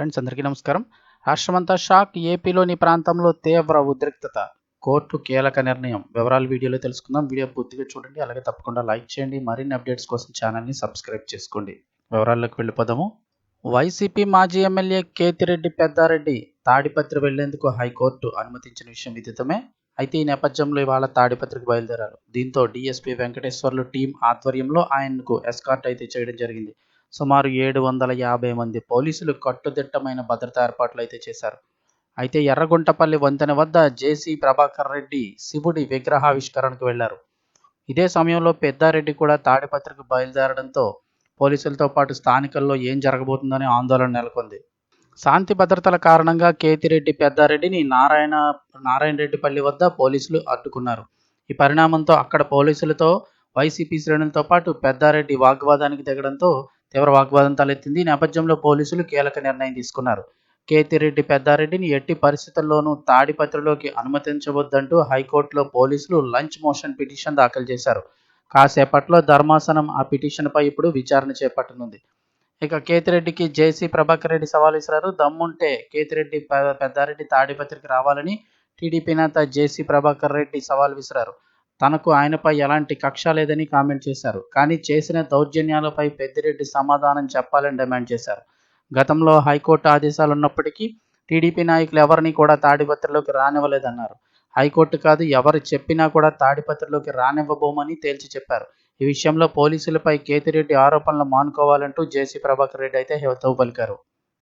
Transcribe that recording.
Friends అందరికీ నమస్కారం. రాష్ట్రమంతా షాక్ ఏపీలోని ప్రాంతంలో తీవ్ర ఉద్రిక్తత. కోర్టు కీలక నిర్ణయం. వివరాలు వీడియోలో తెలుసుకుందాం. వీడియో పూర్తిగా చూడండి. అలాగే తప్పకుండా లైక్ చేయండి. మరిన్ని అప్డేట్స్ కోసం ఛానల్ని సబ్స్క్రైబ్ చేసుకోండి. వివరాల్లోకి వెళ్ళిపోదాము. వైసీపీ మాజీ ఎమ్మెల్యే కేతిరెడ్డి పెద్దారెడ్డి తాడిపత్రి వెళ్ళేందుకు హైకోర్టు అనుమతించిన విషయం విదితమే. అయితే ఈ నేపథ్యంలో ఇవాళ తాడిపత్రికి బయలుదేరారు. దీంతో డీఎస్పీ వెంకటేశ్వర్లు టీం ఆధ్వర్యంలో ఆయనకు ఎస్కార్ట్ అయితే చేయడం జరిగింది. సుమారు ఏడు వందల యాభై మంది పోలీసులు కట్టుదిట్టమైన భద్రతా ఏర్పాట్లు అయితే చేశారు. అయితే ఎర్రగుంటపల్లి వంతెన వద్ద జేసీ ప్రభాకర్ రెడ్డి శివుడి విగ్రహావిష్కరణకు వెళ్ళారు. ఇదే సమయంలో పెద్దారెడ్డి కూడా తాడిపత్రికి బయలుదేరడంతో పోలీసులతో పాటు స్థానికుల్లో ఏం జరగబోతుందనే ఆందోళన నెలకొంది. శాంతి భద్రతల కారణంగా కేతిరెడ్డి పెద్దారెడ్డిని నారాయణ నారాయణ రెడ్డిపల్లి వద్ద పోలీసులు అడ్డుకున్నారు. ఈ పరిణామంతో అక్కడ పోలీసులతో వైసీపీ శ్రేణులతో పాటు పెద్దారెడ్డి వాగ్వాదానికి దిగడంతో తీవ్ర వాగ్వాదం తలెత్తింది. ఈ నేపథ్యంలో పోలీసులు కీలక నిర్ణయం తీసుకున్నారు. కేతిరెడ్డి పెద్దారెడ్డిని ఎట్టి పరిస్థితుల్లోనూ తాడిపత్రిలోకి అనుమతించవద్దంటూ హైకోర్టులో పోలీసులు లంచ్ మోషన్ పిటిషన్ దాఖలు చేశారు. కాసేపట్లో ధర్మాసనం ఆ పిటిషన్పై ఇప్పుడు విచారణ చేపట్టనుంది. ఇక కేతిరెడ్డికి జేసీ ప్రభాకర్ రెడ్డి సవాల్ విసిరారు. దమ్ముంటే కేతిరెడ్డి పెద్దారెడ్డి తాడిపత్రికి రావాలని టీడీపీ నేత జేసీ ప్రభాకర్ రెడ్డి సవాల్ విసిరారు. తనకు ఆయనపై ఎలాంటి కక్ష లేదని కామెంట్ చేశారు. కానీ చేసిన దౌర్జన్యాలపై పెద్దిరెడ్డి సమాధానం చెప్పాలని డిమాండ్ చేశారు. గతంలో హైకోర్టు ఆదేశాలు ఉన్నప్పటికీ టీడీపీ నాయకులు ఎవరిని కూడా తాడిపత్రిలోకి రానివ్వలేదన్నారు. హైకోర్టు కాదు ఎవరు చెప్పినా కూడా తాడిపత్రిలోకి రానివ్వబోమని తేల్చి చెప్పారు. ఈ విషయంలో పోలీసులపై కేతిరెడ్డి ఆరోపణలు మానుకోవాలంటూ జేసీ ప్రభాకర్ రెడ్డి అయితే హితవు పలికారు